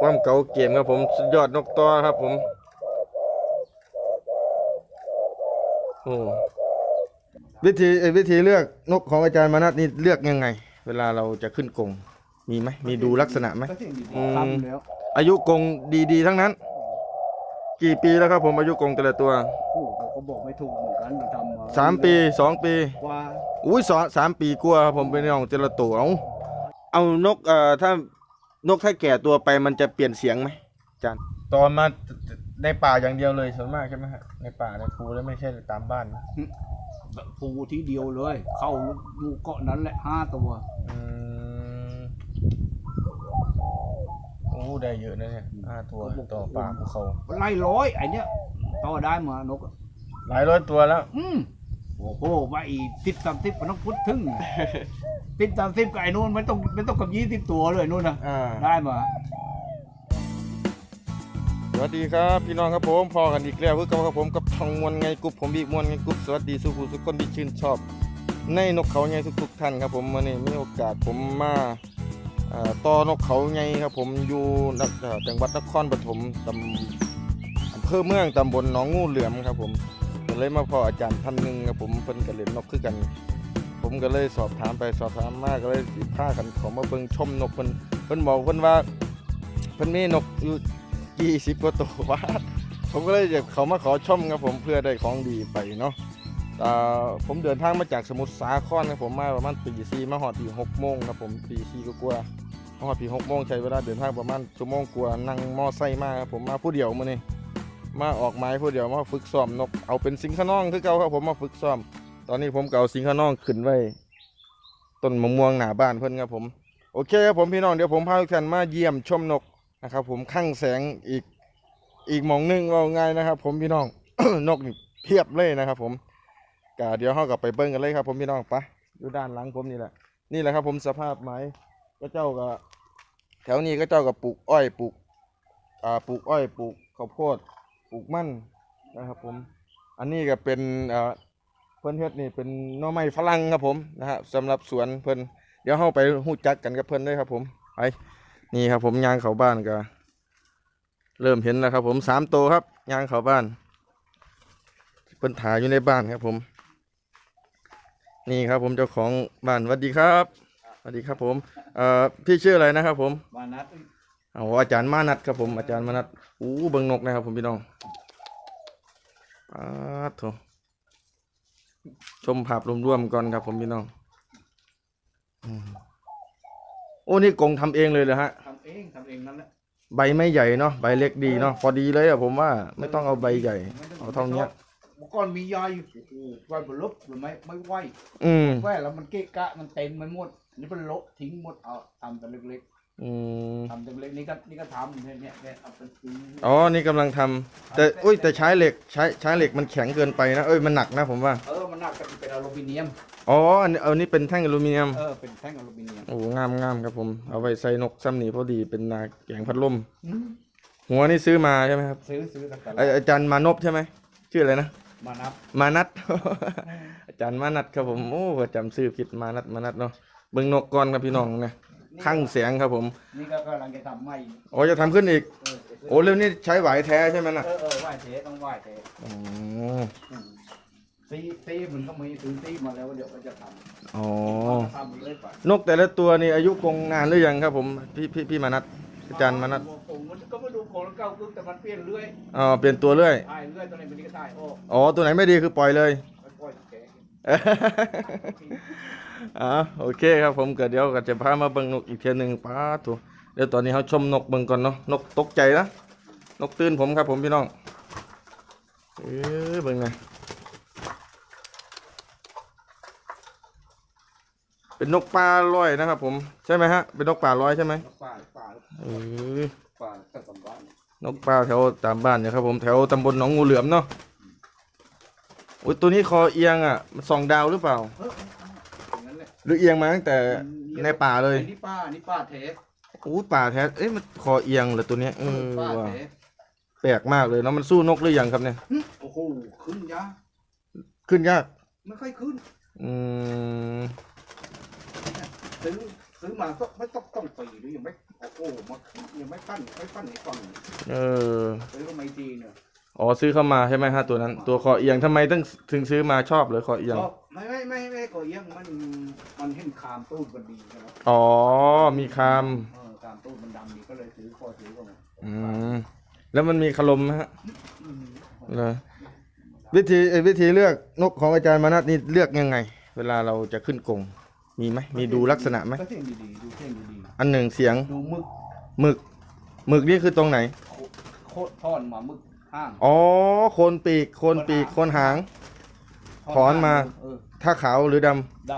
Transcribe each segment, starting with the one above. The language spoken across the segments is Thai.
ความเก่าเกมครับผมสุดยอดนกต่อครับผมโอ้วิธีเอ่อวิธีเลือกนกของอาจารย์มานัทนี่เลือกยังไง เวลาเราจะขึ้นกรงมีไหมมีดูลักษณะไหมก็สิ่งดีอืมๆทำแล้วอายุกรงดีๆ ทั้งนั้น กี่ปีแล้วครับผมอายุกรงแต่ละตัวโอ้โหก็บอกไม่ถูกเหมือนกันทำมาสามปีสองปี กว่า อุ้ยสองสามปีกลัวาครับผมเป็นน้องแต่ละตัวเอาเอานกเอ่อถ้า นกถ้าแก่ตัวไปมันจะเปลี่ยนเสียงไหมอาจารย์ตอนมาในป่าอย่างเดียวเลยส่วนมากใช่ไหมฮะในป่าในภูแล้วไม่ใช่ตามบ้านแบบภูที่เดียวเลย เข้าอยู่เกาะนั้นแหละห้าตัว อืมโอ้ได้เยอะนะเนี่ยห้าตัวต่อป่าภูเขาไล่ร้อยไอเนี้ยต่อได้มานกอะหลายร้อยตัวแล้ว อืมโอ้โหว่าอีติดสามสิบมันต้องพุดถึง ติดสามสิบกับไอ้นู่นไม่ต้องไม่ต้องกับยี่สิบตัวเลยนู่นนะอ่าได้มา สวัสดีครับพี่น้องครับผมพอกันอีกแล้วคือกับครับผมกับทองมวลไงกรุ๊ปผมบีกมวลไงกรุ๊ปสวัสดีสุภูสุกคนที่ชื่นชอบ ในนกเขาไงทุกๆท่านครับผมวันนี้มีโอกาสผมมาเอ่อต่อนกเขาไงครับผมอยู่นักเอ่อจังหวัดนครปฐมตำอำเภอเมืองตำบลหนองงูเหลือมครับผมก็เลยมาพออาจารย์ท่านหนึ่งครับผมเพิ่นก็เล่นนกคือกัน ผมก็เลยสอบถามไปสอบถามมาก็เลยสิพากันเขอมาเบิ่งชมนกเพิ่นเพิ่นบอกเพิ่นว่าเพิ่นมีนกอยู่ยี่สิบกว่าตัวว่าผมก็เลยอยากเขามาขอชมครับผมเพื่อได้ของดีไปเนาะอ่ผมเดินทางมาจากสมุทรสาครครับผมมาประมาณตีสี่มาหอดตีหกโมงครับผมตีสี่ก็กลัวามาหอดตีหกโมงใช้เวลาเดินทางประมาณชั่วโมงกว่านั่งมอไซค์มาครับผมมาผู้เดียวมาเนี่มาออกไม้ผู้เดียวมาฝึกซ้อมนกเอาเป็นสิงขนองคือเก่าครับผมมาฝึกซ้อม ตอนนี้ผมเก็เอาสิงข้านองขึ้นไว้ต้นมะม่วงหน้าบ้านเพื่อนครับผม โอเคครับผมพี่น้องเดี๋ยวผมพาทุกท่านมาเยี่ยมชมนกนะครับ ผมข้างแสงอีกอีกหมองหนึงว่าง่ายนะครับ ผมพี่น้องนกนี่เพียบเลยนะครับ ผมกะเดี๋ยวเรากลับไปเบิ้งกันเลยครับ ผมพี่น้องไปะอยู่ด้านหลังผมนี่แหละ นี่แหละครับ ผมสภาพไม้ก็เจ้ากับแถวนี้ก็เจ้ากับปลูกอ้อยปลูกอ่าปลูกอ้อยปลูกข้าวโพดปลูกมันนะครับ ผม อันนี้ก็เป็นอ่อเพิ่นเฮ็ดนี่เป็นหน่อไม้ฝรั่งครับผมนะฮะสำหรับสวนเพิ่นเดี๋ยวเราไปหู้จักกันกับเพิ่นเลยครับผมไปนี่ครับผมยางเขาบ้านก็เริ่มเห็นแล้วครับ ผมสามตัวครับยางเขาบ้านเพิ่นถ่ายอยู่ในบ้านครับผม นี่ครับผมเจ้าของบ้านสวัสดีครับสวัสดีครับผมเอ่อพี่ชื่ออะไรนะครับ ผมมานัดเอาอาจารย์มานัดครับผมอาจารย์มานัดอู้เบิงนกนะครับผมพี่น้องอ้าโถ ชมภาพรวมๆก่อนครับผมพี่น้องอืมโอ้นี่กงทำเองเลยเหรอฮะ ทำเองทำเองนั่นแหละใบไม่ใหญ่เนาะใบเล็กดีเนาะพอดีเลยอะผมว่าไม่ต้องเอาใบใหญ่ เอาเท่านี้เมื่อก่อนมียายอยู่โอ้โหไหวบนลบหรือไม่ไม่ไหวอืม ไหวแล้วมันเกะกะมันเต็มไปหมดอันนี่เป็นโละทิ้งหมดเอาทำแต่เล็ก อืมๆทำแต่เล็กนี่ก็นี่ก็ทำเนี่ยเนี่ยเนี่ยเอาเป็นปีอ๋อนี่กำลังทำแต่อุ้ยแต่ใช้เหล็กใช้ใช้เหล็กมันแข็งเกินไปนะเอ้ยมันหนักนะผมว่าเออมันน่าจะเป็นอลูมิเนียมอ๋ออันนี้เอานี่เป็นแท่งอลูมิเนียมเออเป็นแท่งอลูมิเนียมโอ้งามงามครับผมเอาไว้ใส่นกซ้ำนี่พอดีเป็นนาแกงพัดลมอืมหัวนี่ซื้อมาใช่ไหมครับซื้อซื้อตั้งแต่ไอาอาจารย์มานพใช่ไหมชื่ออะไรนะมานับมานัทอาจารย์มานัทครับผมโอ้จำชื่อผิดมานัทมานัทเนาะเบิ่งนกก่อนครับพี่น้องนะ ข้างเสียงครับผม นี่ก็กำลังจะทำใหม่อ๋อจะทำขึ้นอีก เออโอ้เรื่องนี้ใช้ไหวายแท้ใช่ไหมน่ะเออเออไหวเทต้องไหวเทอ๋ออืมซีซีมันก็มีซื้อซีมาแล้วเดี๋ยวก็จะทำอ๋อทำเลยไปนกแต่ละตัวนี่อายุคงนานหรือยังครับผมพี่พี่พี่มานัทอาจารย์มานัทผมมันก็มาดูของเก่าคือแต่มันเปลี่ยนเรื่อยอ๋อเปลี่ยนตัวเรื่อยถ่ายเรื่อยตอนไหนมันนี้ก็ถ่ายโอ้อ๋อตัวไหนไม่ดีคือปล่อยเลยไปปล่อยแก อ๋อโอเคครับผมก็เดี๋ยวก็จะพามาเบิ่งนกอีกเทียหนึ่งป้าถูเดี๋ยวตอนนี้เขาชมนกเบิ่งก่อนเนาะนกตกใจนะนกตื่นผมครับผมพี่น้องเออเบิ่งไงเป็นนกปลาลอยนะครับ ผมใช่ไหมฮะเป็นนกป่าลอยใช่ไหมป่าป่าเออป่าแต่สำบ้านนกปลาแถวตามบ้านเนี่ยครับผมแถวตำบลหนองงูเหลือมเนาะอุ้ยตัวนี้คอเอียงอะมันส่องดาวหรือเปล่า หละหรือเอียงมาตั้งแต่ในป่าเลยอันนี่ป้าอันนี่ป้าเทอู้ป่าแท้เอ๊ะมันคอเอียงเหรอตัวเนี้ยเออป้าว่ะเทแปลกมากเลยเนาะมันสู้นกหรือยังครับเนี่ย โอ้โหขึ้นยะขึ้นยาก ไม่ค่อยขึ้นอืมซื้อซื้ซื้อมาก็ไม่ต้องต้องปีหรือยังไม่โอ้โหมายังไม่ปั้นไม่ปั้นให้ฟังเออซื้อก็ไม่ดีเนี่ย อ๋อซื้อเข้ามาใช่ไหมฮะตัวนั้น ตัวคอเอียงทำไมต้องถึงซื้อมาชอบเลยคอเอียง ก็ไม่ไม่ไม่ไม่ก็ยังมันมันเห็นคามตู้มันดีใช่ไหมอ๋อ มีคามเออคามตู้มันดำดีก็เลยซื้อคอซื้อเข้ามาอืมแล้วมันมีขลมไหมฮะอืมเหรอวิธีเอ่อวิธีเลือกนกของอาจารย์มานัทนี่เลือกยังไง เวลาเราจะขึ้นกรงมีไหมมีดูลักษณะไหมก็เส้นดีๆดูเส้นดีอันหนึ่งเสียงๆดูมึกหมึกหมึกนี่คือตรงไหน โคตรท่อนมามึก ห้าง อ๋อโคนปีกโคนปีกโคนหาง ถอนมา เออถ้าขาวหรือดำด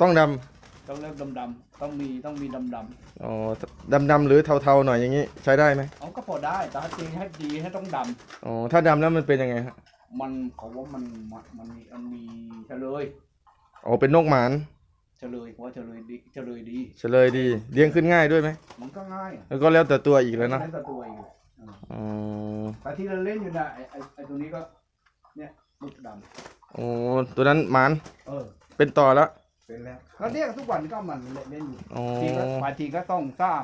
ต้องดำต้องเรียกดำดำๆต้องมีต้องมีดำดำำอ๋อดำดำๆหรือเทาๆหน่อยอย่างนี้ ใช้ได้ไหมๆเอาก็พอได้แต่ถ้าจริงให้ดีให้ต้องดอ๋อถ้าดำแล้วมันเป็นยังไงฮะำมันเขาว่ามันมันมันมีมันมีเฉลยอ๋อเป็นนกหมานเฉลยเพราะว่าเฉลยดีเฉลยดี เฉลยดีเลี้ยงขึ้นง่ายด้วยไหมมันก็ง่ายอะแล้วก็แล้วแต่ตัวอีกแล้วนะเล่นแต่ตัวเองเอออ๋อแต่ที่เราเล่นอยู่นะไอ้ไอ้ไอ้ตัวนี้ก็ เนี่ยมึกดอ๋อตัวนั้นหมานำเออ เป็นต่อแล้วเป็นแล้วก็เรียกทุกวันก็มันเล่นอยู่อ๋อทีก็บางทีก็ต้องสร้าง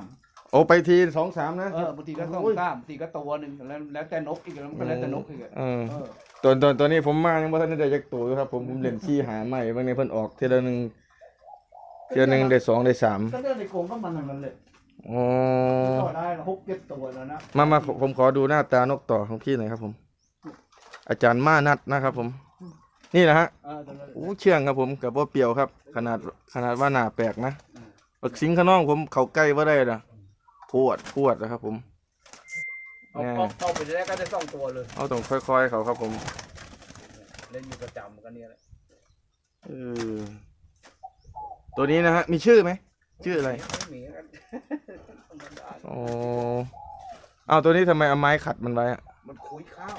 โอ้ไปทีสองสามนะเออบางทีก็ต้องโอ้ยสร้างบางทีก็ตัวหนึ่งแล้วแล้วแต่นกอีกแล้วมันก็แล้วแต่นกอีกอะเออเออ ตัวตัวตัวนี้ผมมายังบ่ทันได้จักตัวอยู่ครับ ผมผมเล่นขี้หาใหม่บางในเพิ่นออกเทื่อละหนึงเทื่อหนึงได้สองได้สามก็เรื่องในกรงก็มันทั้งนั้นเลย อ๋อก็ได้หกเจ็ดตัวแล้วนะมามาผมขอดูหน้าตานกต่อของพี่หน่อยครับผม อาจารย์มานัดนะครับผม นี่แหละฮะเออตัวนั้นโอ้เชื่องครับผมกับว่าเปรียวครับ ขนาดขนาดว่าหน้าแปลกนะบักสิงขน้องผมเขาใกล้ว่าได้นะพวดพวดนะครับผม เอาเอาเข้าไปได้ก็ได้สองตัวเลยเอาต้องค่อยๆเขาครับผมเล่นอยู่ประจำกันเนี่ยแหละเออตัวนี้นะฮะมีชื่อไหมชื่ออะไรไม่มีกันธรรมดา อ๋อเอาตัวนี้ทำไมเอาไม้ขัดมันไว้อะมันคุยข้าว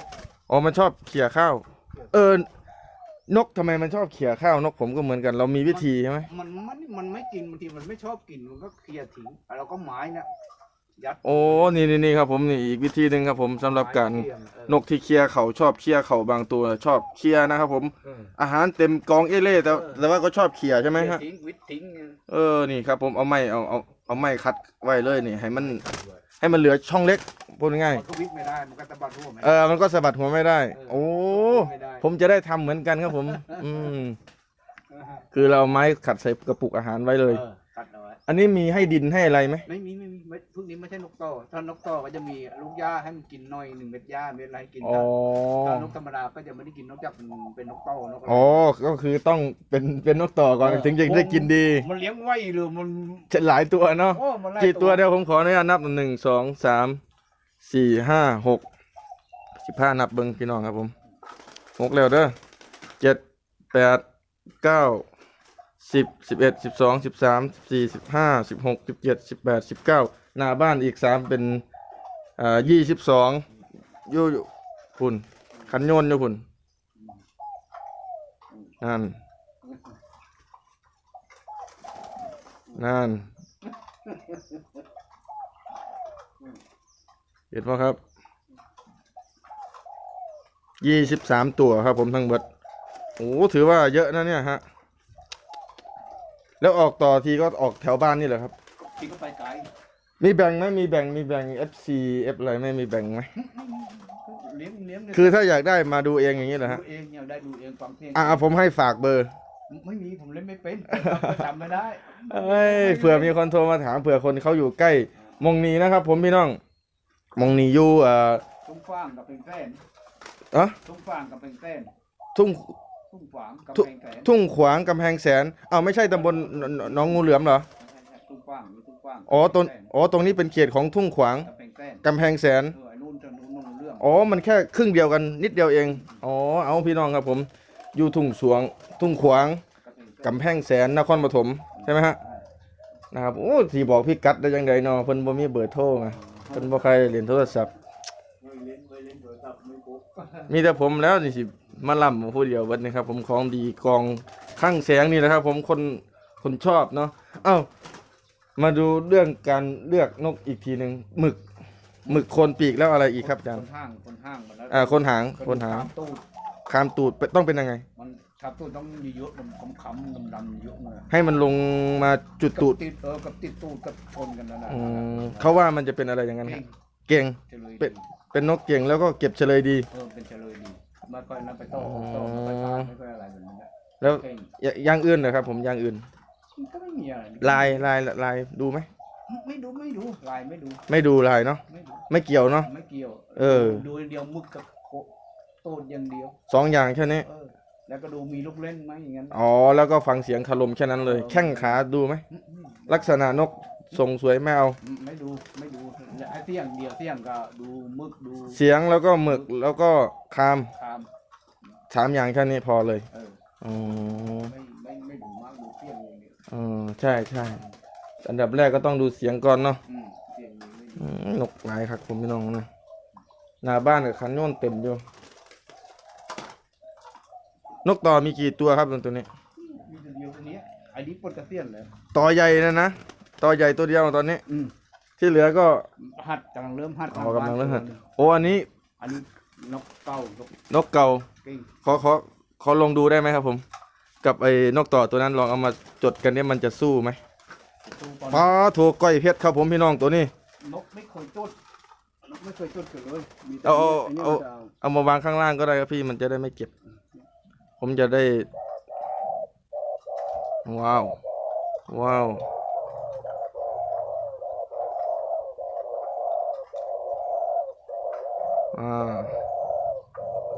อ๋อมันชอบเขี่ยข้าว เออ นกทำไมมันชอบเขี่ยข้าวนกผมก็เหมือนกัน เรามีวิธีใช่ไหมมันมันมันไม่กินบางทีมันไม่ชอบกินมันก็เคลียร์ทิ้งเราก็ไม้เนี่ยยัดโอ้นี่นี่นี่ครับผมนี่อีกวิธีหนึ่งครับผมสำหรับการไม้เลี่ยมเออนกที่เคี่ยเขาชอบเคี่ยเขาบางตัวชอบเคี่ยนะครับผม เออ อาหารเต็มกองเอเล่แต่เออ แต่ว่าก็ชอบเคี่ยใช่ไหมเคลียฮะร์ทิ้งวิทย์ทิ้งเนี่ยเออนี่ครับผมเอาไม้เอาเอา เอาไม้คัดไว้เลยนี่ให้มันขัดไว้ให้มันเหลือช่องเล็กพูดง่ายมันก็วิทย์ไม่ได้ มันก็ตะบัดทั่วไหมๆเออมันก็สะบัดหัวไม่ได้ โอ้ไม่ได้ผมจะได้ทำเหมือนกันครับผม อืม เออฮะคือเราเอาไม้ขัดใส่กระปุกอาหารไว้เลย ออขัดเอาไว้อันนี้มีให้ดินให้อะไรไหมไม่มีไม่มีไม่พวกนี้ไม่ใช่นกต่อ ถ้านกต่อก็จะมีลูกหญ้าให้มันกินหน่อยหนึ่งเม็ดหญ้าเม็ดอะไรให้กินอ๋อ ถ้านกธรรมดาก็จะไม่ได้กินนอกจากมันเป็นนกต่อนกะไรอ๋อ ก็คือต้องเป็นเป็นนกต่อก่อนเออถึงจะได้กินดี มันเลี้ยงไว้หรือมันหลายตัวเนาะ โอ้มันไล่กี่ตัวเดียวผมขออนุญาตนับหนึ่งสองสามสี่ห้าหกสิบห้านับเบิ้งพี่น้องครับผมหกแล้วเด้อเจ็ดแปดเก้า สิบสิบเอ็ดสิบสองสิบสามสิบสี่สิบห้าสิบหกสิบเจ็ดสิบแปดสิบเก้าหน้าบ้านอีกสามเป็นอ่ายี่สิบสองอยู่อยู่พุ่นขันโยนอยู่พุ่นนั่นนั่นเห็นป่ะครับยี่สิบสามตัวครับผมทั้งหมดโอ้ถือว่าเยอะนะเนี่ยฮะ แล้วออกต่อทีก็ออกแถวบ้านนี่แหละครับที่ก็ไปไกลมีแบ่งไหมมีแบ่งมีแบ่ง FC F อะไรไม่มีแบ่งไหมเลี้ยงเลี้ยงเนี่ยคือถ้าอยากได้มาดูเองอย่างนี้เหรอฮะดูเองอยากได้ดูเองฟังเพลงอ่าผมให้ฝากเบอร์ ไม่มีผมเล่นไม่เป็นจำไม่ได้เอ้ยเผื่อมีคนโทรมาถามเผื่อคนเขาอยู่ใกล้มงนีนะครับ ผมพี่น้องมงนีอยู่เอ่อ ทุ่งฟางกับเพลงแสนเอะทุ่งฟางกับเพลงแสนทุ่ง ทุ่งฝางกับทุ่งเพลงแสนทุ่งขวางกำแพงแสนอ้าวไม่ใช่ตำบลหนหน้องงูเหลือมเหรอทุ่งฟางมีทุ่งฟางอ๋อตรงอ๋อตรงนี้เป็นเขตของทุ่งขวางกับเพลงแสนกำแพงแสนเออไอ้นู่นจะนู่นนู่นเรื่องอ๋อมันแค่ครึ่งเดียวกันนิดเดียวเองอ๋อเอาพี่น้องครับผม อยู่ทุ่งสวง ทุ่งขวางกับเพลงแสนกำแพงแสนนครปฐมใช่ไหมฮะนะครับโอ้ที่บอกพี่กัดได้ยังไงเนาะเพิ่นบ่มีเบอร์โทรไงเพิ่นบ่ใครเล่นโทรศัพท์ไม่เล่นไม่เล่นโทรศัพท์ไม่ปุ๊บมีแต่ผมแล้วนี่สิ มาล่ำผู้เดียวเบิดนะครับ ผมของดีกองข้างแสงนี่แหละครับ ผมคนคนชอบเนาะเอ้ามาดูเรื่องการเลือกนกอีกทีหนึ่งหมึกหมึกโคนปีกแล้วอะไรอีกครับอาจารคย์นห้างคนห้างมันแล้วอ่าคนหางคนหางตามตู้คามตูดเป็นต้องเป็นยังไง มันทครับตัวต้องเยอะๆมันค้ำๆดำๆเยอะเลยให้มันลงมาจุดตูดกับติดเออกับติดตูดกับชนกันนั่นแหละอืมเขาว่ามันจะเป็นอะไรอย่างนั้นครับเก่งเฉลยเป็ดีนเป็นนกเก่งแล้วก็เก็บเฉลยดีเออเป็นเฉลยดี ไม่ค่อยนั่นไปโต้อ๋อโต้ไม่ค่อยพลาดไม่ค่อยอะไรแบบนั้นนะแล้วเก่งอย่าอย่างอื่นนะครับ ผมอย่างอื่น มันก็ไม่มีอะไรลายลายลายดูไหมไม่ดูไม่ดูลายไม่ดูไม่ดูลายเนาะไม่ดูไม่เกี่ยวเนาะ ไม่เกี่ยวเออ ดูอย่างเดียวมึกกับโคโต้นอย่างเดียว สองอย่างแค่นี้เออ แล้วก็ดูมีลูกเล่นไหมอย่างนั้น อ๋อแล้วก็ฟังเสียงคารมแค่นั้นเลย แข้งขาดูไหมอืมอืมลักษณะนก ทรงสวยไม่เอาอืมไม่ดูไม่ดูไอ้เสี่ยงเดียวเสี่ยงก็ดูมึกดูเสียงแล้วก็หมึกแล้วก็คามคามสามอย่างแค่นี้พอเลยเอออืมไม่ไม่ไม่ดูมากดูเสี่ยงอย่างเดียวอืมใช่ใช่อันดับแรกก็ต้องดูเสียงก่อนเนาะอืมเสี่ยงอย่างไม่ดูอืมนกหลายครับผมพี่น้องนะหน้าบ้านกับคันโยนเต็มอยู่ นกต่อมีกี่ตัวครับตัวนี้มีตัวเดียวตัวเนี้ยไอ้นี้ปลดกระเสียนเลยต่อใหญ่นะนะ ต่อใหญ่ตัวเดียวตอนนี้ อืมที่เหลือก็ หัดกำลังเริ่มหัดอ๋อกำลังเริ่มหัดตัวหนึ่งโอ้อันนี้อันนี้นกเก้านกนกเก่ากิ้งขอขอขอลองดูได้ไหมครับผม กับไอ้นกต่อตัวนั้นลองเอามาจดกันเนี่ยมันจะสู้ไหมตัวก่อนป้าโถก้อยเพชรครับผมพี่น้องตัวนี้ นกไม่เคยจุดนกไม่เคยจุดกันเลยมีแต่เอาเอาไอ้นี่เอา มันจะเอาเอามาวางข้างล่างก็ได้ครับพี่มันจะได้ไม่เก็บ ผมจะได้ ว้าว ว้าว อ่า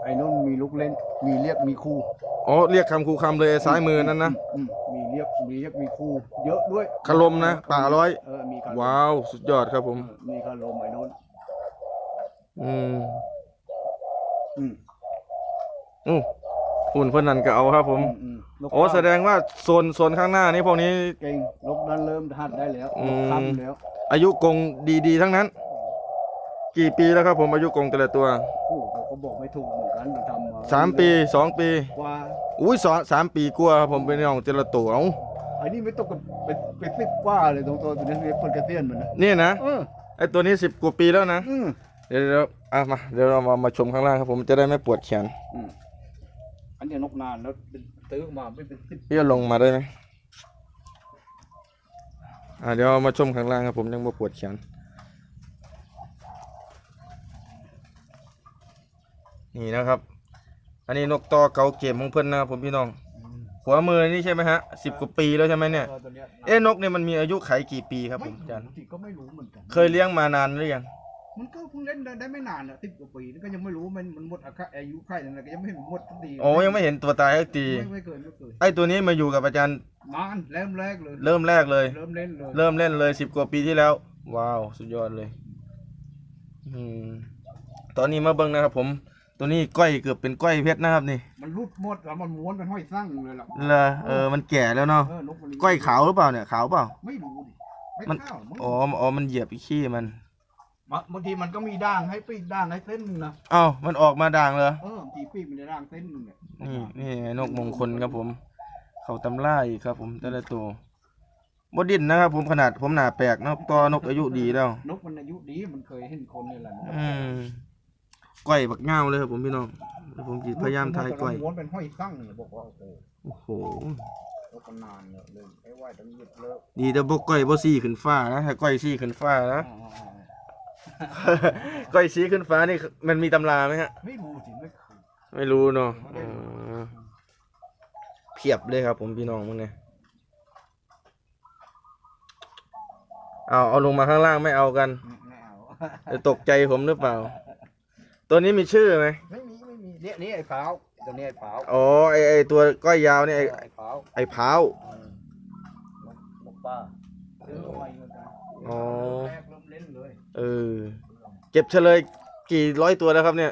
ไอ้นุ่นมีลูกเล่น มีเรียกมีคู่อ๋อเรียกคำคูคำเลยซ้ายมือนั่นนะอืมมีเรียกมีเรียกมีคู่ เยอะด้วยคารมนะป่าร้อย เออมีคารมว้าวสุดยอดครับผมเออมีคารมไอ้นุ่นอืมอืมอู้หุ่นเพื่อนนั่นก็เอาครับผมอืมอืมนกโอ้เก้าแสดงว่าโซนโซนข้างหน้านี้พวกนี้ เก่งนกนั้นเริ่มหัดได้แล้วอืนม กคำแล้วอายุกงดีๆ ทั้งนั้น กี่ปีแล้วครับผมอายุกงแต่ละตัวโอ้เขาก็บอกไม่ถูกเหมือนกันมันทำมาสามปีสองปี กว่าอุ้ยสองสามปีกลัวาครับผมเป็นน้องแต่ละตัวเอาไอ้นี่ไม่ตกกับเป็นเป็นสิบกว่าเลยตรงตัวตัวนี้เป็นคนกระเซียนมันนะนี่นะเออไอตัวนี้สิบกว่าปีแล้วนะ อืมเดี๋ยวเดี๋ยวอะมาเดี๋ยวเรามามาชมข้างล่างครับผมจะได้ไม่ปวดแขนอืมอันนี้นกนานแล้วเป็นซื้อมาไม่เป็นสิบพี่จะลงมาได้ไหมอะเดี๋ยวเอามาชมข้างล่างครับผมยังไม่ปวดแขน นี่นะครับ อันนี้นกต่อเกาเกมของเพื่อนนะครับผมพี่น้องหัวมือนี่ใช่ไหมฮะสิบกว่าปีแล้วใช่ไหมเนี่ยออตัวเนี้ยเอ๊ะนกเนี่ยมันมีอายุไขกี่ปีครับผมไม่อาจารย์รู้สิก็ไม่รู้เหมือนกัน เคยเลี้ยงมานานหรือยังมันก็เพิ่งเล่นได้ไม่นานอะสิบกว่าปีก็ยังไม่รู้มันมันหมดอายุไขนั่นแหละก็ยังไม่เห็นหมดสักทีโอ้ยังไม่เห็นตัวตายสักทีไม่ไม่เคยไม่เคยไอตัวนี้มาอยู่กับอาจารย์นานเริ่มแรกเลย เริ่มแรกเลย เริ่มเล่นเลยเริ่มเล่นเลยสิบกว่าปีที่แล้ว ว้าว สุดยอดเลย อืม ตอนนี้มาเบิ้งนะครับผม ตัวนี้ก้อยเกือบเป็นก้อยเพชรนะครับนี่มันรุดหมดแล้วมันม้วนเป็นห้อยสั่งเลยล่ะเลอเออมันแก่แล้วเนาะเออนกมันก้อยขาวหรือเปล่าเนี่ยขาวเปล่า ไม่รู้ดิไม่มันข้าวมั้งอ๋ออ๋อมันเหยียบอีขี้มันบางบางทีมันก็มีด่างให้ปีกด่างให้เส้นหนึ่งนะเอ้ามันออกมาด่างเลยเออบางทีปีกมันจะด่างเส้นหนึ่งเนี่ยนี่นี่ไงนกมงคลครับผม เขาตำล่าอีกครับ ผมแต่ละตัวบดินนะครับ ผมขนาดผมหนาแปลกเนาะตัวนกอายุดีแล้ว นกมันอายุดีมันเคยเห็นคนนี่แหละอืม ก้อยบักเง่าเลยครับผมพี่น้องเดี๋ยวผมจะพยายามทายก้อยม้วนเป็นห้อยสั่งเนี่ยบอกว่าโอ้โหโอ้โหนกมันนานเนี่ยเลยไอ้ไหวต้องหยุดเลิกดีแต่บกก้อยบ่ซี่ขึ้นฟ้านะถ้าก้อยซี่ขึ้นฟ้านะอ่าก้อยซี่ขึ้นฟ้านี่มันมีตำราไหมฮะๆไม่รู้สิไม่เคยไม่รู้เนาะอ๋อเพียบเลยครับ ผมพี่น้องมึงเนี่ยเอาเอาลงมาข้างล่างไม่เอากันไม่เอาจะตกใจผมหรือเปล่า ตัวนี้มีชื่อไหมไม่มีไม่มีเนี่ยนี่ไอ้เผาตัวนี้ไอ้เผาอ๋อไอไอตัวก้อยยาวเนี่ยไอไอ้เผาไอเผาวนกนกป้าซื้อมาอยู่กันอ๋อแรกเริ่มเล่นเลยเออเก็บเฉลยกี่ร้อยตัวแล้วครับเนี่ย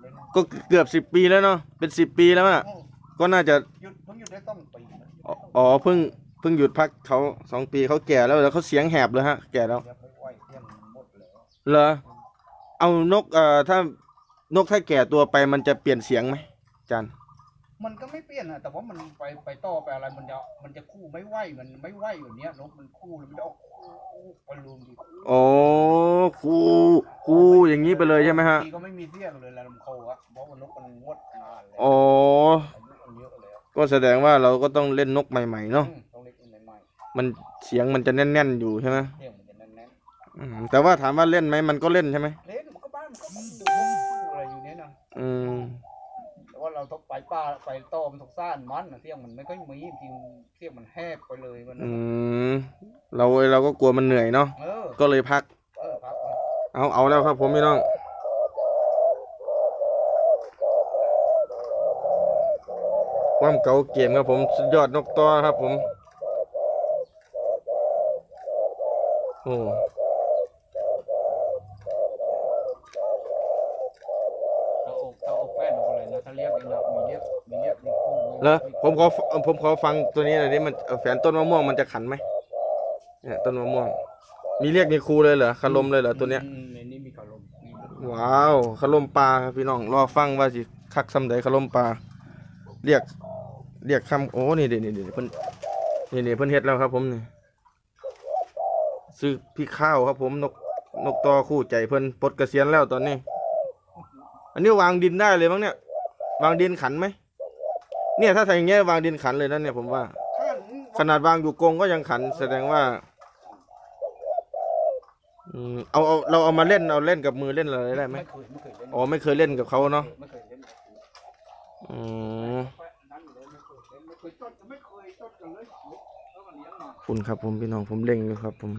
เล่นก็เกือบสิบปีแล้วเนาะเป็นสิบปีแล้วอะก็น่าจะหยุดเพิ่งหยุดได้ต้องปีนะอ๋ออ๋อเพิ่งเพิ่งหยุดพักเขาสองปีเขาแก่แล้วแล้วเขาเสียงแหบเลยฮะ แก่แล้วเดี๋ยวไปไหวเที่ยงหมดแล้วเหรอ เอานกเอ่อถ้านกถ้าแก่ตัวไปมันจะเปลี่ยนเสียงไหมอาจันมันก็ไม่เปลี่ยนนะแต่ว่ามันไปไปต่อไปอะไรมันจะมันจะคู่ไม่ไหวมันไม่ไหวแบบเนี้ยนกมันคู่แล้วมันจะออกคู่ไปรวมดีอ๋อคูคูอย่างนี้ไปเลยใช่ไหมฮะ ทีก็ไม่มีเสียงเลยแล้วลำโคอะบราะว่านกมันงดนานแล้วอ๋อ อายุมันเยอะแล้วก็แสดงว่าเราก็ต้องเล่นนกใหม่ๆเนาะ อืมต้องเล็กใหม่มันเสียงมันจะแน่นๆอยู่ใช่ไหมๆเที่ยงมันจะแน่น อืมแต่ว่าถามว่าเล่นไหมมันก็เล่นใช่ไหมๆเล่นมันก็บ้านมันก็ดูพวกอะไรอยู่เนี่ยนะอืมแต่ว่าเราต้องไปป่าไปต้อมทุกซ่านมันนะเที่ยงมันไม่ค่อยมีจริงเที่ยงมันแหบไปเลยมันอืมเราเราก็กลัวมันเหนื่อยเนาะเออก็เลยพัก เออครับเอาเอาแล้วครับผมพี่น้องความเก่าเกมครับผมสุดยอดนกตัวครับผม โอ้ ตาอกตาอกแป้นออกอะไรนะถ้าเรียกอีกนะมีเรียกมีเรียกมี คู่มีแล้วมีผมขอผมขอฟังตัวนี้หน่อยดิมันแฝนต้นมะม่วงมันจะขันไหมเนี่ยต้นมะม่วง มีเรียกมีครูเลยเหรอคารมเลยเหรอตัวเนี้ยอืมในนี้มีคารมมีว้าวคารมปลาครับพี่น้องรอฟังว่าสิคักซ้ำใดคารมปลาเรียก เรียกคำโอ้นี่เดี๋ยวนี่เดี๋ยวเพิ่นนี่นี่เพิ่นเฮ็ดแล้วครับ ผมนี่ซื้อพี่ข้าวครับ ผมนกนกตอคู่ใจเพิ่นปลดเกษียณแล้วตอนนี้ อันนี้วางดินได้เลยมั้งเนี่ย วางดินขันไหม เนี่ยถ้าทำอย่างเงี้ยวางดินขันเลยนะเนี่ยผมว่าขันขนาดวางอยู่กรงก็ยังขัน แสดงว่าอืมเอาเอาเราเอามาเล่นเอาเล่นกับมือเล่นอะไรได้ไหมไม่เคยไม่เคยเล่นอ๋อไม่เคยเล่นกับเขาเนาะไม่เคยเล่นอืม นั่นเลยไม่เคยเล่นไม่เคยจดไม่เคยจดกันเลยแล้วก็เลี้ยงมาคุณครับผมพี่น้องผมเล่งอยู่ครับ ผม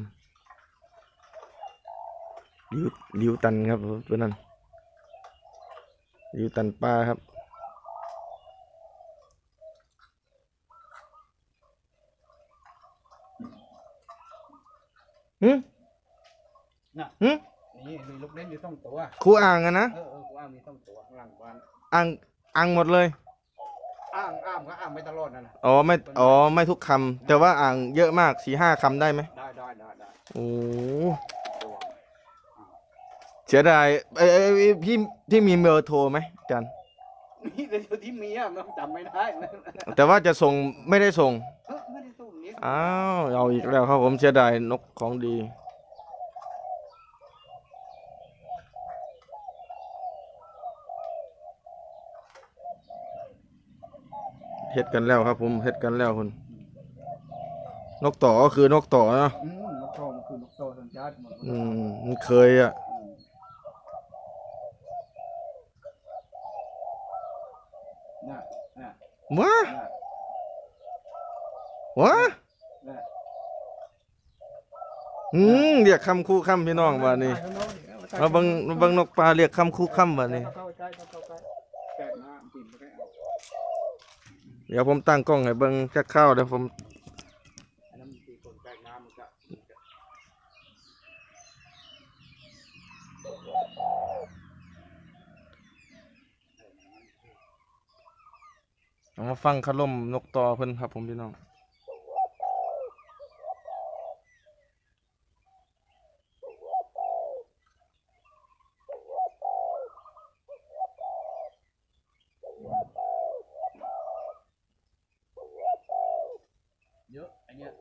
ลิวลิวตันครับผมตัวนั้นลิวตันปลาครับ หึน่ะหึนี่มีลูกเล่นอยู่สองตัว ครูอ่างอะนะ เออเออกูว่ามีสองตัวข้างหลังบ้านอ่าง อ่างหมดเลย อ้างอ้างก็อ้างไม่ตลอดนะนะอ๋อไม่ อ๋อไม่ทุกคำ แต่ว่าอ่างเยอะมากสี่ห้าคำได้ไหมได้ได้ได้ได้โอ้ตัวเสียดายไอ้ไอ้ไอ้พี่พี่มีเบอร์โทรไหมอาจัน นี่แต่ตัวที่มีอะมันจำไม่ได้นะแต่ว่าจะส่งไม่ได้ส่งเออไม่ได้ตู้นี้อ้าว เอาอีกแล้วครับผมเสียดายนกของดี เฮ็ดกันแล้วครับผมเฮ็ดกันแล้วคุณนกต่อก็คือนกต่อเนาะอืมนกโตมันคือนกโตสัญชาติหมดอืมมันเคยอะ อืมน่ะน่ะ วะวะอืมเรียกคำคู่คำพี่น้องว่านี่มาบังมาบังนกปลาเรียกคำคู่คำว่านี่เข้เดี๋ยวผมตั้งกล้องให้เบิ่งจักข้าวเดี๋ยวผม อันนั้นมันตีคนแกะหน้ามันจะ เอามาฟังคาร่มนกตอเพิ่นครับผมพี่น้องเยอะไอเนี้ย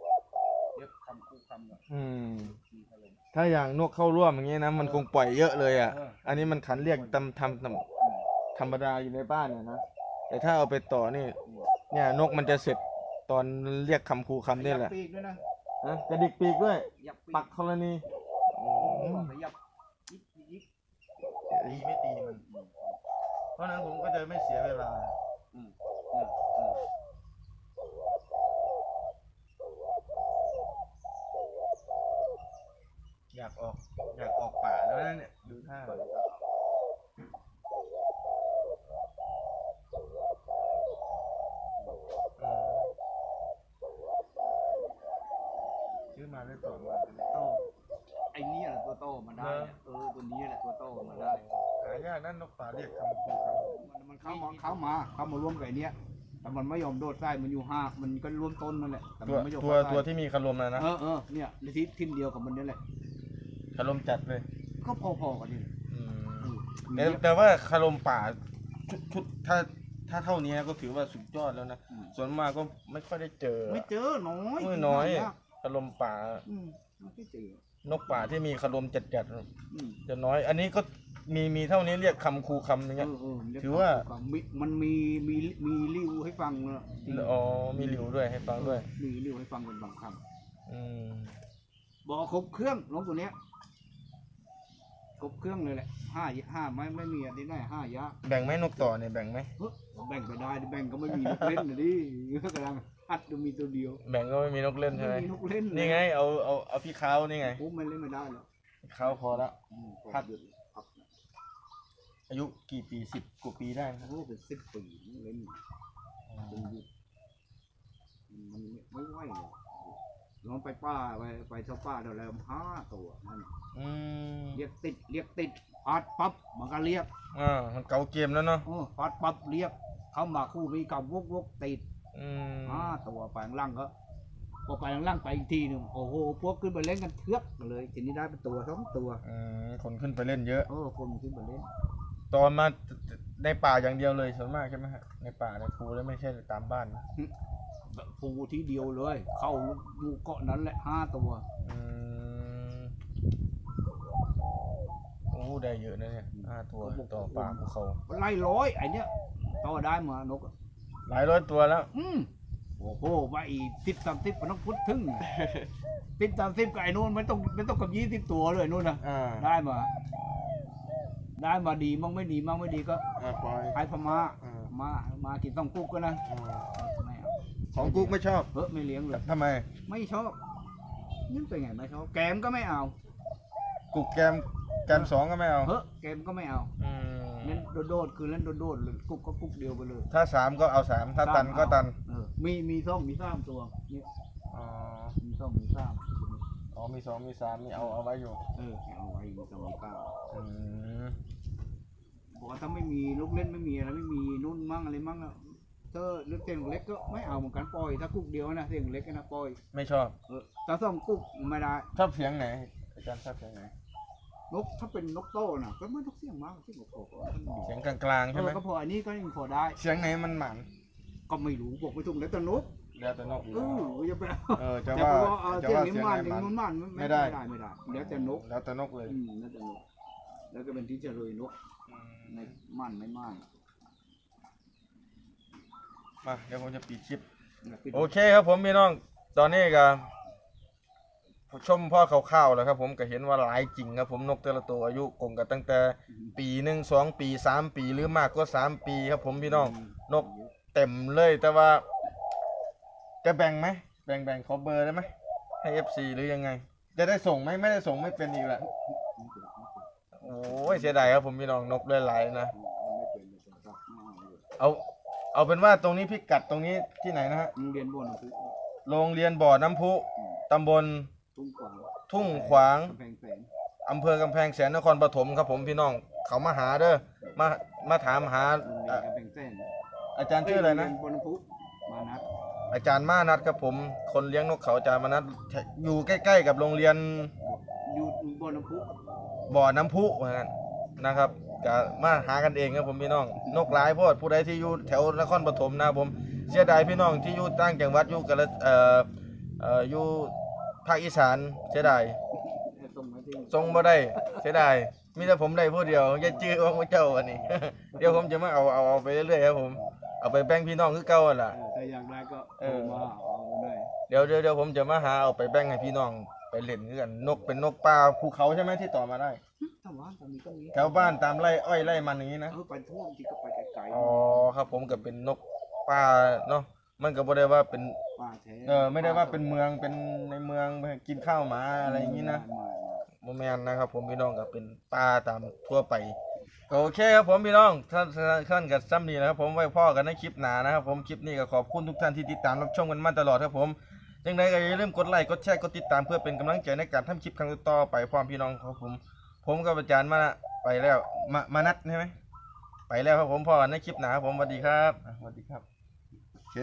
เยอะคำคู่คำอะอืม มีอารมณ์ถ้าอย่างนกเข้าร่วมอย่างงี้นะมันคงปล่อยเยอะเลยอะ เอออันนี้มันขันเรียกตำทำทอืมำธรรมดาอยู่ในบ้านเนี่ยนะ แต่ถ้าเอาไปต่อนี่อืมเนี่ยนกมันจะเสร็จตอนเรียกคำครูคำนี่แหละยับปีกด้วยนะนะกระดิกปีกด้วย ยับปีปักธรณีโอ้โหยับยิบยิบตีไม่ตีมัน เพราะนั้นผมก็จะไม่เสียเวลา อืมอืมอืม อยากออก อยากออกป่าแล้วนะเนี่ยดูท่าซื้อมาได้ต่อมา โตไอ้นี่แหละตัวโต มาได้เนี่ยเออตัวนี้แหละตัวโตมาได้ หายากนั่นนกป่าเรียกคำครูคมันมันเข้ามาเข้ามาเข้ามาร่วมกับไอ้เนี้ยแต่มันไม่ยอมโดดใส่มันอยู่ห้ามันก็ร่วมต้นนั่นแหละแต่ำมัตัวนไม่ยอมตัวเข้าใส่ตัวที่มีคารมนะนะเออเออเนี่ยในที่ทิศเดียวกับมันนี่แหละคารมจัดเลยก็พอๆกันนี่แหละอืมอืมแต่แต่ว่าคารมป่าชุดชุดถ้าถ้าเท่านี้ก็ถือว่าสุดยอดแล้วนะส่วนมากก็ไม่ค่อยได้เจอ ไม่เจอน้อยไม่น้อยมากคารมป่า อืมไม่เจอ นกป่าที่มีคารมจัดจัดอืมๆจะน้อย อันนี้ก็มีมีเท่านี้เรียกคำครูคำอย่างเอเงี้ยอเออเรียกถือว่า มีมันมีมีมีริวให้ฟังเนอะอ๋อมีหลิวด้วยให้ฟังด้วย มีริวให้ฟังเป็นบางคอืมำบอกครบเครื่องนกตัวเนี้ยครบเครื่องเลยแหละห้าห้าไม่ไม่มีอันนี้ได้ห้ายะ แบ่งไหมนกต่อเนี่ยแบ่งไหมเฮ้ยแบ่งไปได้ดิแบ่งก็ไม่มีนกเล่นนะดิกำลัง อัดจะมีตัวเดียวแบ่งก็ไม่มีนกเล่นใช่ไหมไม่มีนกเล่นนี่ไง เอาเอาเอาพี่เขานี่ไงโอ้ไม่เล่นไม่ได้หรอกพี่เขาพอละอืมพัดหยุดพักอายุกี่ปีสิบกว่าปีได้นะโอ้เป็นสิบปีเล่นจนหยุดมันไม่ไหวหรอกลองไปป้าไปไปเท่าป้าเท่าแล้วห้าตัวนั่นอืมเรียกติดเรียกติดพัดปั๊บมันก็เรียกอ่ามันเก่าเกมแล้วเนาะโอ้พัดปั๊บเรียก เข้ามาคู่มีกับวกวกติด อืมห้าตัวไปข้างล่างก็พอไปข้างล่างไปอีกทีหนึ่งโอ้โหพวกขึ้นไปเล่นกันเทือกเลยทีนี้ได้เป็นตัวสองตัวอืมคนขึ้นไปเล่นเยอะ โอ้คนมันขึ้นไปเล่นตอนมาในป่าอย่างเดียวเลยส่วนมากใช่ไหมฮะในป่าในภูแล้วไม่ใช่ตามบ้านนะปูที่เดียวเลย เข้าลูกเกาะนั้นแหละห้าตัว อืมโอ้ได้เยอะนะเนี่ยห้าตัวต่อป่าภูเขาไล่ร้อยไอเนี้ยต่อได้มานกอะ หลายร้อยตัวแล้ว อืมโอ้โหว่าอีสิบสามสิบมันต้องพุทธถึงสิบสามสิบกับไอ้นู่นไม่ต้องไม่ต้องกับยี่สิบตัวเลยนู่นนะอ่าได้มา ได้มาดีมั่งไม่ดีมั่งไม่ดีก็อ่าปล่อยไปพม่าอ่ามามากินต้องกุ๊กก็นะอ่าไม่เอาของกุ๊กไม่ชอบเฮ้ไม่เลี้ยงเลย ทำไม ไม่ชอบนี่เป็นไงไม่ชอบแกมก็ไม่เอากุ๊กแกมแกมสองก็ไม่เอาเฮ้แกมก็ไม่เอา อืม เล่นโดดๆคือเล่นโดดๆเลยกุ๊กก็กุ๊กเดียวไปเลยถ้าสามก็เอาสามถ้าตันก็ตันเออมีมีซ่องมีสามตัวเนี่ยอ๋อมีซ่องมีสามอ๋อมีสองมีสามมีเอาเอาไว้อยู่เออเอาไว้มีซ่องมีสามอืมบอกว่าถ้าไม่มีลูกเล่นไม่มีอะไรไม่มีนุ่นมั่งอะไรมั่งอะถ้าเลือกเสียงเล็กก็ไม่เอาเหมือนกันปล่อยถ้ากุ๊กเดียวนะเสียงเล็กนะปล่อยไม่ชอบเออถ้าซ่องกุ๊กไม่ได้ชอบเสียงไหนอาจารย์ชอบเสียงไหน นกถ้าเป็นนกโต้น่ะ ก็ไม่ต้องเสียงมากเสียงโอ้โหมันดีเสียงกลางๆเอใช่ไหมอก็พออันนี้ก็ยังพอได้ เสียงไหนมันหมันก็ไม่รู้บอกไม่ถูกแล้วแต่นกแล้วแต่นกอยู่เอแล้วออย่าไปเอาเออจะแต่ว่าพอเอาจะเสียงว่านี้เสียงมัไหนนหอย่างมันนู้นมันไม่ได้ไม่ได้ไม่ได้แล้วแต่นกแล้วแต่นกเลยอืมแล้วแต่นก แล้วก็เป็นที่เจริญนกในมันไม่มันมาเดี๋ยวผมจะปิดคลิปนะปิดโอเคครับผมพี่น้อง ตอนนี้ก็ ชมพ่อคร่าวๆแล้วครับผมก็เห็นว่าหลายจริงครับผมนกแต่ละตัวอายุคงกันตั้งแต่ปีหนึ่งสองปีสามปีหรือมากก็สามปีครับผมพี่น้องนกเต็มเลยแต่ว่าจะแบ่งไหมแบ่งแบ่งขอเบอร์ได้ไหมให้เอฟซีหรือยังไง จะได้ส่งไหมไม่ได้ส่งไม่เป็นอีกแหละโอ้ยเสียดายครับผมพี่น้องนกหลายๆนะไม่เป็นเลยครับเอาเอาเป็นว่าตรงนี้พิกัดตรงนี้ที่ไหนนะฮะโรงเรียนบนพุโรงเรียนบ่อน้ำพุตำบล ทุ่งขวางทุ่งขวางกำแพงแสนอำเภอกำแพงแสนนครปฐมครับผมพี่น้อง เขามาหาเด้อมามาถามหาโรงเรียอะนกำแพงแสนอาจารย์ชื่ออะไรนะ โงเยบนพุมานัดอาจารย์มานัดครับผม คนเลี้ยงนกเขาอาจารย์มานัดอยู่ใกล้ ๆ กับโรงเรียนอยู่บนพุบ่อน้ำพุว่างั้นนะครับก็มาหากันเองครับผมพี่น้อง นกหลายโพดผู้ใดที่อยู่แถวนครปฐมนะครับผมเสียดายพี่น้องที่อยู่ต่างจังหวัดอยู่กระเอ่อเอ่ออยู่ ภาคอีสานเสียดายส่งมาที่ทรงบ่ได้เสียดายมีแต่ผมได้ผู้เดียวอย่าจื้อว่าพระเจ้าอันนี้ เดี๋ยวผมจะมาเอาเอาเอาไปเรื่อยๆครับผมเอาไปแบ่งพี่น้องคือเก่าหั่นล่ะเออถ้าอยากได้ก็เอโทรอมาเอาได้เดี๋ยวเดี๋ยวเดี๋ยวผมจะมาหาเอาไปแบ่งให้พี่น้องไปเล่นคือกันนกเป็นนกป่าภูเขาใช่ไหมที่ต่อมาได้ถ้าว่างตอนนี้ก็มีแถวบ้านตามไร่อ้อยไร่มันอย่างนี้นะเออไปทั่วบางทีก็ไปไกลอ๋อครับผมก็เป็นนกป่าเนาะมันก็บ่ได้ว่าเป็นๆ ป่าแท้เออไม่ได้ว่าเป็นเมืองเป็นในเมืองไปกินข้าวหมาอะไรอย่างนี้นะไม่ไม่โมแมนนะครับ ผมพี่น้องก็เป็นป่าตามทั่วไปก็โอเคครับผมพี่น้องท่านท่านกับซ้ำนี้นะครับผมไว้พ่อกันในคลิปหน้านะครับ ผมคลิปนี้ก็ขอบคุณทุกท่านที่ติดตามรับชมกันมาตลอดครับผมยังไงก็อย่าลืมกดไลค์กดแชร์กดติดตามเพื่อเป็นกำลังใจในการทำคลิปครั้งต่อไปพร้อมพี่น้องครับผม ผมกับอาจารย์มาไปแล้วมามานัดใช่ไหมไปแล้วครับผมพ่อกันในคลิปหน้าครับผมสวัสดีครับอะสวัสดีครับโอเค